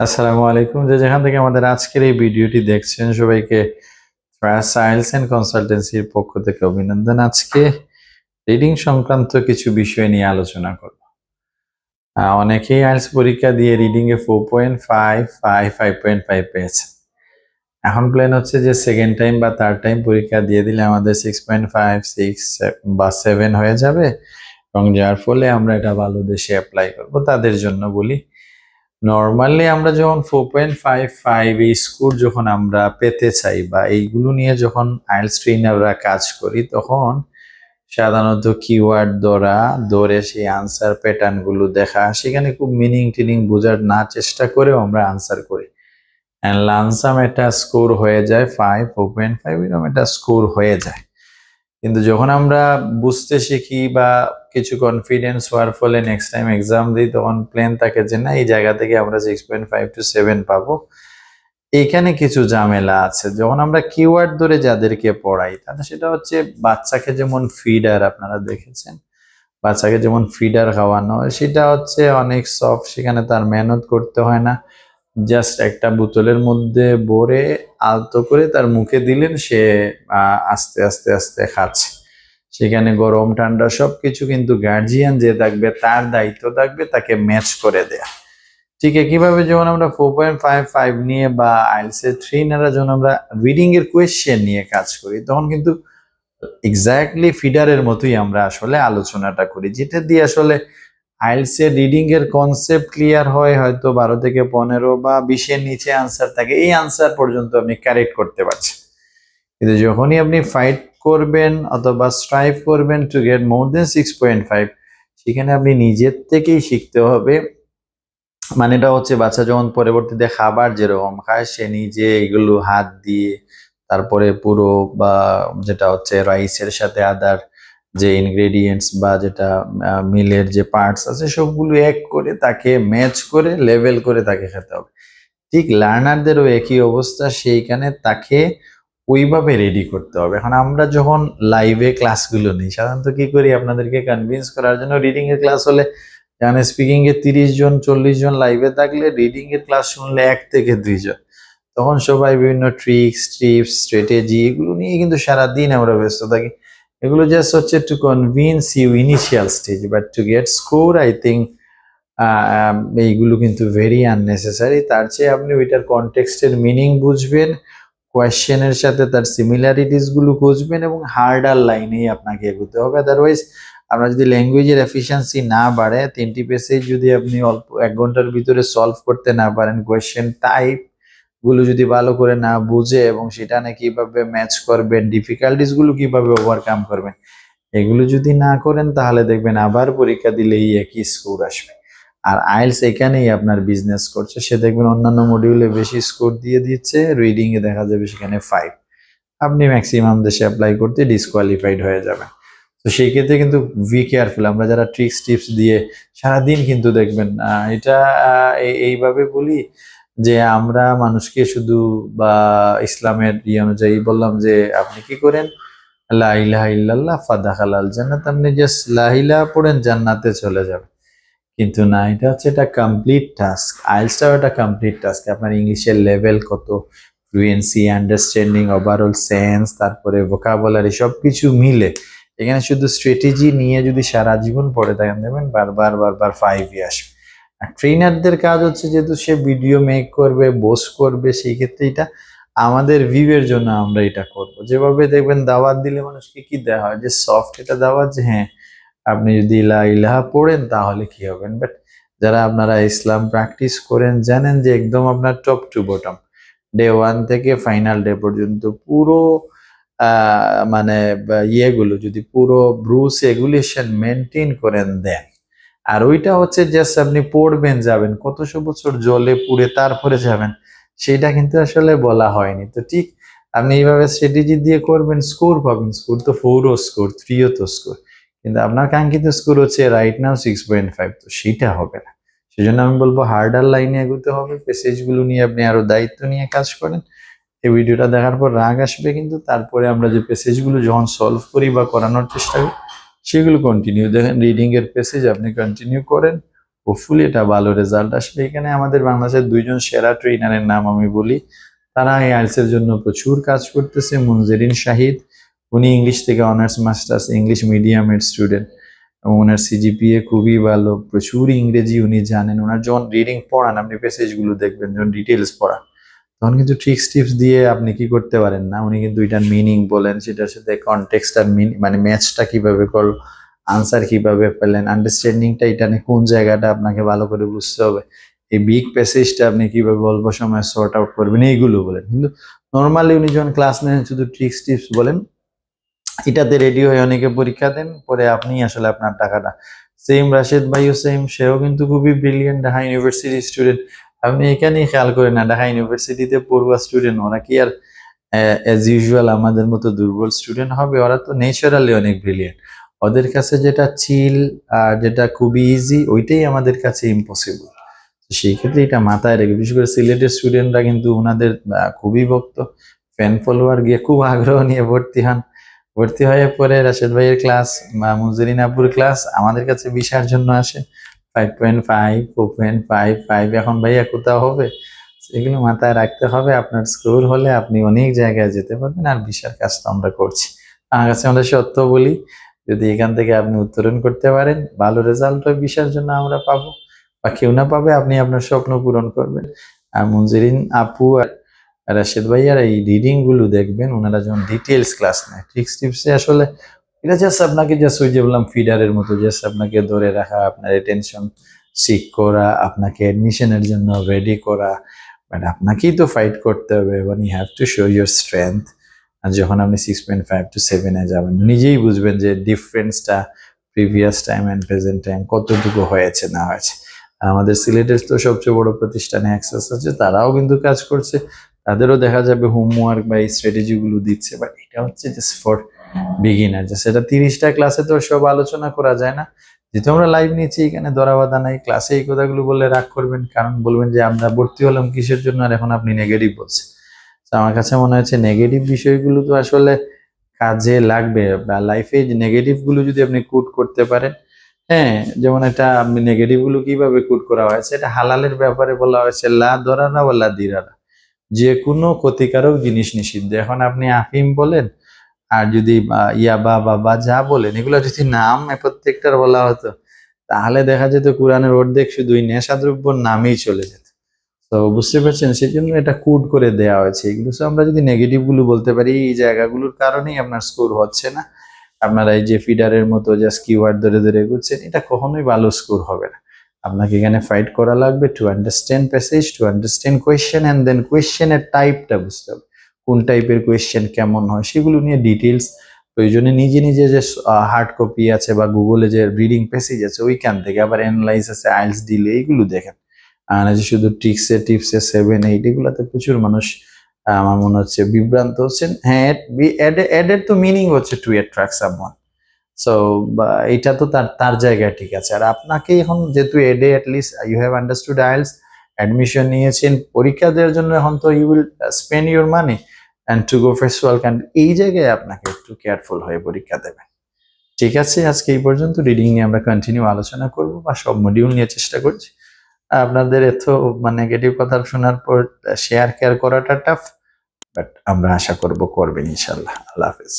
আসসালামু আলাইকুম। যে যেখান থেকে আমাদের আজকের এই ভিডিওটি দেখছেন, সবাইকে সায়েন্স অ্যান্ড কনসালটেন্সির পক্ষ থেকে অভিনন্দন। আজকে রিডিং সংক্রান্ত কিছু বিষয় নিয়ে আলোচনা করব। অনেকেই আইলস পরীক্ষা দিয়ে রিডিং এ four point five five five point five পেয়েছে এখন প্ল্যান হচ্ছে যে সেকেন্ড টাইম বা থার্ড টাইম পরীক্ষা দিয়ে দিলে আমাদের সিক্স পয়েন্ট ফাইভ সিক্স বা সেভেন হয়ে যাবে এবং যার ফলে আমরা এটা ভালো দেশে অ্যাপ্লাই করব। তাদের জন্য বলি নর্মালি আমরা যখন ফোর পয়েন্ট ফাইভ ফাইভ এই স্কোর যখন আমরা পেতে চাই বা এইগুলো নিয়ে যখন আইএলস ট্রেনাররা কাজ করি, তখন সাধারণত কিওয়ার্ড ধরা, ধরে সেই আনসার প্যাটার্নগুলো দেখা, সেখানে খুব মিনিং টিনিং বোঝার না চেষ্টা করেও আমরা আনসার করি। অ্যান্ড লানসাম একটা স্কোর হয়ে যায় ফাইভ ফোর পয়েন্ট ফাইভ এরকম একটা স্কোর হয়ে যায়। কিন্তু যখন আমরা বুঝতে শিখি বা কিছু কনফিডেন্স হওয়ার ফলে নেক্সট টাইম এক্সাম দিই, তখন প্লেন থাকে যে না, এই জায়গা থেকে আমরা six point five to seven পাবো। এখানে কিছু ঝামেলা আছে। যখন আমরা কিওয়ার্ড ধরে যাদেরকে পড়াই তাহলে সেটা হচ্ছে বাচ্চাকে যেমন ফিডার আপনারা দেখেছেন, বাচ্চাকে যেমন ফিডার খাওয়ানো, সেটা হচ্ছে অনেক সফট সেখানে তার মেহনত করতে হয় না। জাস্ট একটা বোতলের মধ্যে ভরে আলতো করে তার মুখে দিলেন, সে আস্তে আস্তে আস্তে খাচ্ছে। সেখানে গরম, ঠান্ডা সবকিছু কিন্তু গার্জিয়ান যে থাকবে, তার দায়িত্ব থাকবে তাকে ম্যাচ করে দেয়া। ঠিক কীভাবে যেমন আমরা ফোর পয়েন্ট ফাইভ ফাইভ নিয়ে বা আইলসে থ্রি নারা যখন আমরা রিডিং এর কোয়েশ্চেন নিয়ে কাজ করি, তখন কিন্তু এক্স্যাক্টলি ফিডারের মতোই আমরা আসলে আলোচনাটা করি, যেটা দিয়ে আসলে আইলসে রিডিং এর কনসেপ্ট ক্লিয়ার হয় হয়তো বারো থেকে পনেরো বা বিশের নিচে আনসার থাকে। এই আনসার পর্যন্ত আপনি কারেক্ট করতে পারছেন। কিন্তু যখনই আপনি ফাইট করবেন অথবা স্ট্রাইভ করবেন to get more than six point five সেখানে আপনি নিজের থেকেই শিখতে হবে। মানে এটা হচ্ছে বাচ্চা যখন পরবর্তীতে খাবার যেরকম খায়, সে নিজে এগুলো হাত দিয়ে তারপরে পুরো বা যেটা হচ্ছে রাইসের সাথে আদার যে ইনগ্রেডিয়েন্টস বা যেটা মিলের যে পার্টস আছে, সবগুলো এক করে তাকে ম্যাচ করে লেভেল করে তাকে খেতে হবে। ঠিক লার্নারদেরও একই অবস্থা, সেইখানে তাকে ওইভাবে রেডি করতে হবে। এখন আমরা যখন লাইভে ক্লাসগুলো নিই, সাধারণত কি করি আপনাদেরকে কনভিন্স করার জন্য রিডিং এর ক্লাস হলে যেমন স্পিকিং এ তিরিশ জন, চল্লিশ জন লাইভে থাকলে রিডিং এর ক্লাস শুনলে এক থেকে দুইজন তখন সবাই বিভিন্ন ট্রিক্স ট্রিপস স্ট্র্যাটেজি এগুলো নিয়ে কিন্তু সারাদিন আমরা ব্যস্ত থাকি। এগুলো জাস্ট হচ্ছে to convince you initial stage but to get score I think এইগুলো কিন্তু ভেরি আননেসেসারি তার চেয়ে আপনি ওইটার কনটেক্সটের মিনিং বুঝবেন কোয়েশ্চেনের সাথে তার সিমিলারিটিসগুলো খুঁজবেন, এবং হার্ডার লাইনেই আপনাকে এগোতে হবে। আদারওয়াইজ আপনার যদি ল্যাঙ্গুয়েজের এফিসিয়েন্সি না বাড়ে তিনটি পেসেজ যদি আপনি অল্প, এক ঘণ্টার ভিতরে সলভ করতে না পারেন কোয়েশ্চেন টাইপ গুলো যদি ভালো করে না বুঝে এবং সেটা না কীভাবে ম্যাচ করবেন ডিফিকাল্টিসগুলো কীভাবে ওভারকাম করবেন, এগুলো যদি না করেন তাহলে দেখবেন আবার পরীক্ষা দিলেই একই স্কোর আসবে। আর আইলস এখানেই আপনার বিজনেস করছে, সে দেখবেন অন্যান্য মডিউলে বেশি স্কোর দিয়ে দিচ্ছে রিডিং এ দেখা যাবে সেখানে ফাইভ আপনি ম্যাক্সিমাম দেশে অ্যাপ্লাই করতে ডিসকোয়ালিফাইড হয়ে যাবেন। তো সেই ক্ষেত্রে কিন্তু ভি কেয়ারফুল আমরা যারা ট্রিক্স টিপস দিয়ে সারাদিন কিন্তু দেখবেন এটা এইভাবে বলি যে আমরা মানুষকে শুধু বা ইসলামের ইয়ে অনুযায়ী বললাম যে আপনি কি করেন? লা ইলাহা ইল্লাল্লাহ ফাদাখালাল জান্নাত। আপনি জাস্ট লা পড়েন, জান্নাতে চলে যাবেন। কিন্তু না, এটা হচ্ছে এটা কমপ্লিট টাস্ক আইলসটাও একটা কমপ্লিট টাস্ক আপনার ইংলিশের লেভেল কত? ফ্লুয়েন্সি আন্ডারস্ট্যান্ডিং ওভারঅল সেন্স তারপরে ভোকাবুলারি সব কিছু মিলে। এখানে শুধু স্ট্র্যাটেজি নিয়ে যদি সারা জীবন পড়ে থাকেন, দেখবেন বারবার বারবার ফাইভই আসবে। আর ট্রেনারদের কাজ হচ্ছে যেহেতু সে ভিডিও মেক করবে বোস করবে, সেই ক্ষেত্রে এটা আমাদের ভিউয়ের জন্য আমরা এটা করব। যেভাবে দেখবেন দাওয়াত দিলে মানুষকে কি দেওয়া হয়? যে সফট এটা দাওয়াত যে হ্যাঁ আপনি যদি ইলা ইলাহা পড়েন তাহলে কি হবেন? বাট যারা আপনারা ইসলাম প্র্যাকটিস করেন, জানেন যে একদম আপনার top to bottom day one থেকে ফাইনাল ডে পর্যন্ত পুরো মানে ইয়েগুলো যদি পুরো ব্রুস এগুলেশন মেনটেন করেন দেন আর ওইটা হচ্ছে জাস্ট আপনি পড়বেন, যাবেন কতশো বছর জলে পুড়ে তারপরে যাবেন, সেটা কিন্তু আসলে বলা হয়নি। তো ঠিক আপনি এইভাবে স্ট্র্যাটেজি দিয়ে করবেন স্কোর পাবেন স্কোর তো ফোরও স্কোর থ্রিও তো স্কোর কিন্তু আপনার কাঙ্ক্ষিত স্কোর হচ্ছে right now six point five তো সেটা হবে না। সেজন্য আমি বলব হার্ডার লাইনে এগোতে হবে পেসেজগুলো নিয়ে আপনি আরও দায়িত্ব নিয়ে কাজ করেন। এই ভিডিওটা দেখার পর রাগ আসবে কিন্তু, তারপরে আমরা যে পেসেজগুলো যখন সলভ করি বা করানোর চেষ্টা করি সেগুলো কন্টিনিউ দেখেন রিডিং এর পেসেজ আপনি কন্টিনিউ করেন হোপফুলি এটা ভালো রেজাল্ট আসবে। এখানে আমাদের বাংলাদেশের দুইজন সেরা ট্রেনারের নাম আমি বলি। তারা এই আইএলস এর জন্য প্রচুর কাজ করতেছে, মুনজেরিন শাহিদ। উনি ইংলিশ থেকে অনার্স মাস্টার্স ইংলিশ মিডিয়ামের স্টুডেন্ট এবং ওনার সিজিপিএ খুবই ভালো। প্রচুর ইংরেজি উনি জানেন। ওনার যখন রিডিং পড়ান, আপনি প্যাসেজগুলো দেখবেন, যখন ডিটেলস পড়ান। তখন কিন্তু ট্রিক্স টিপস দিয়ে আপনি কি করতে পারেন না? উনি কিন্তু এটার মিনিং বলেন, সেটার সাথে কনটেক্সটার মিন মানে ম্যাচটা কীভাবে করল আনসার কীভাবে পেলেন আন্ডারস্ট্যান্ডিংটা এটা নিয়ে কোন জায়গাটা আপনাকে ভালো করে বুঝতে হবে, এই বিগ প্যাসেজটা আপনি কীভাবে অল্প সময় সর্ট আউট করবেন, এইগুলো বলেন। কিন্তু নর্মালি উনি যখন ক্লাস নেন, শুধু ট্রিক্স টিপস বলেন, এটাতে রেডি হয়ে অনেকে পরীক্ষা দেন, পরে আপনি আসলে আপনার টাকাটা সেম রাশেদ ভাইও সেম সেও কিন্তু খুবই ব্রিলিয়েন্ট ঢাকা ইউনিভার্সিটি স্টুডেন্ট আপনি এখানেই খেয়াল করেন না, ঢাকা ইউনিভার্সিটিতে পড়ুয়া স্টুডেন্ট ওরা কি আর অ্যাজ ইউজুয়াল আমাদের মতো দুর্বল স্টুডেন্ট হবে? ওরা তো ন্যাচারালি অনেক ব্রিলিয়েন্ট ওদের কাছে যেটা চিল আর যেটা খুবই ইজি ওইটাই আমাদের কাছে ইম্পসিবল সেই ক্ষেত্রে এটা মাথায় রেখে, বিশেষ করে সিলেটের স্টুডেন্টরা কিন্তু ওনাদের খুবই ভক্ত। ফ্যান ফলোয়ার গিয়ে খুব আগ্রহ নিয়ে ভর্তি হন। ভর্তি হয়ে পরে রাশেদ ভাইয়ের ক্লাস বা মুজরিন আপুর ক্লাস আমাদের কাছে বিশার জন্য আসে। Five point five four point five five এখন ভাইয়া কোথাও হবে? এগুলো মাথায় রাখতে হবে, আপনার স্কোর হলে আপনি অনেক জায়গায় যেতে পারবেন আর বিশার কাজ তো আমরা করছি। আমার কাছে আমরা সত্য বলি, যদি এখান থেকে আপনি উত্তরণ করতে পারেন, ভালো রেজাল্ট হয় বিশার জন্য আমরা পাবো। বা কেউ না পাবে, আপনি আপনার স্বপ্ন পূরণ করবেন। আর মঞ্জুরিন আপু আর রাশেদ ভাইয়ার এই রিডিংগুলো দেখবেন, ওনারা যখন ডিটেলস ক্লাস নেয় ট্রিক্স টিপসে আসলে এটা জাস্ট আপনাকে জাস্ট ওই যে বললাম ফিডারের মতো জাস্ট আপনাকে ধরে রাখা, আপনার টেনশন সিক করা, আপনাকে অ্যাডমিশনের জন্য রেডি করা। বাট আপনাকেই তো ফাইট করতে হবে এবং you have to show your strength আর যখন আপনি সিক্স পয়েন্ট ফাইভ টু সেভেনে যাবেন, নিজেই বুঝবেন যে ডিফারেন্সটা previous time and present time কতটুকু হয়েছে, না হয়েছে। আমাদের সিলেটের তো সবচেয়ে বড় প্রতিষ্ঠানে অ্যাক্সেস আছে, তারাও কিন্তু কাজ করছে। তাদেরও দেখা যাবে হোমওয়ার্ক বা এই স্ট্র্যাটেজিগুলো দিচ্ছে। বাট এটা হচ্ছে জাস্ট ফর বিগিনার যে সেটা তিরিশটা ক্লাসে তো সব আলোচনা করা যায় না। যেহেতু আমরা লাইভ নিচ্ছি, এখানে ধরা বাধা নাই। ক্লাসে এই কথাগুলো বললে রাগ করবেন, কারণ বলবেন যে আমরা ভর্তি হলাম কিসের জন্য আর এখন আপনি নেগেটিভ বলছেন। আমার কাছে মনে হচ্ছে নেগেটিভ বিষয়গুলো তো আসলে কাজে লাগবে। বা লাইফে নেগেটিভগুলো যদি আপনি কুট করতে পারেন হ্যাঁ যেমন এটা আপনি নেগেটিভগুলো কীভাবে কুট করা হয়েছে এটা হালালের ব্যাপারে বলা হয়েছে, লা দরারা বা লা দিরারা। যে কোনো ক্ষতিকারক জিনিস নিষিদ্ধ। এখন আপনি আফিম বলেন আর যদি ইয়াবা বাবা যা বলেন, এগুলো যদি নাম প্রত্যেকটার বলা হতো, তাহলে দেখা যেত কোরআনের অর্ধেক শুধু ওই নেশাদ্রব্যর নামেই চলে যেত। তো বুঝতে পারছেন সেই জন্য এটা কুড করে দেওয়া হয়েছে। এগুলো তো আমরা যদি নেগেটিভগুলো বলতে পারি, এই জায়গাগুলোর কারণেই আপনার স্কোর হচ্ছে না। আপনারা এই যে ফিডারের মতো জাস্ট কিওয়ার্ড ধরে ধরে এগুচ্ছেন, এটা কখনোই ভালো স্কোর হবে না। আপনাকে এখানে ফাইট করা লাগবে to understand passage to understand question and then কোয়েশ্চেনের টাইপটা বুঝতে হবে। কোন টাইপের কোয়েশ্চেন কেমন হয়, সেগুলো নিয়ে ডিটেলস প্রয়োজনে নিজে নিজে যে হার্ড কপি আছে বা গুগলে যে রিডিং প্যাসেজ আছে, ওইখান থেকে আবার অ্যানালাইজ আছে আইলস ডিলে এইগুলো দেখেন। আর যে শুধু টিক্সে টিপসে সেভেন এইট এগুলোতে প্রচুর মানুষ আমার মনে হচ্ছে বিভ্রান্ত হচ্ছেন। হ্যাঁ অ্যাডের তো মিনিং হচ্ছে টু অ্যাট্রাক্ট সামওয়ান সো এটা তো তার তার জায়গায় ঠিক আছে। আর আপনাকে এখন যেহেতু এডে at least you have understood IELTS admission নিয়েছেন, পরীক্ষা দেওয়ার জন্য এখন তো you will spend your money and to go festival canned এই জায়গায় আপনাকে একটু কেয়ারফুল হয়ে পরীক্ষা দেবেন। ঠিক আছে, আজকে এই পর্যন্ত রিডিং নিয়ে আমরা কন্টিনিউ আলোচনা করব বা সব মডিউল নিয়ে চেষ্টা করছি। আপনাদের এত মানে নেগেটিভ কথা শোনার পর শেয়ার কেয়ার করাটা টাফ বাট আমরা আশা করব করবেন ইনশাল্লাহ আল্লাহ হাফেজ।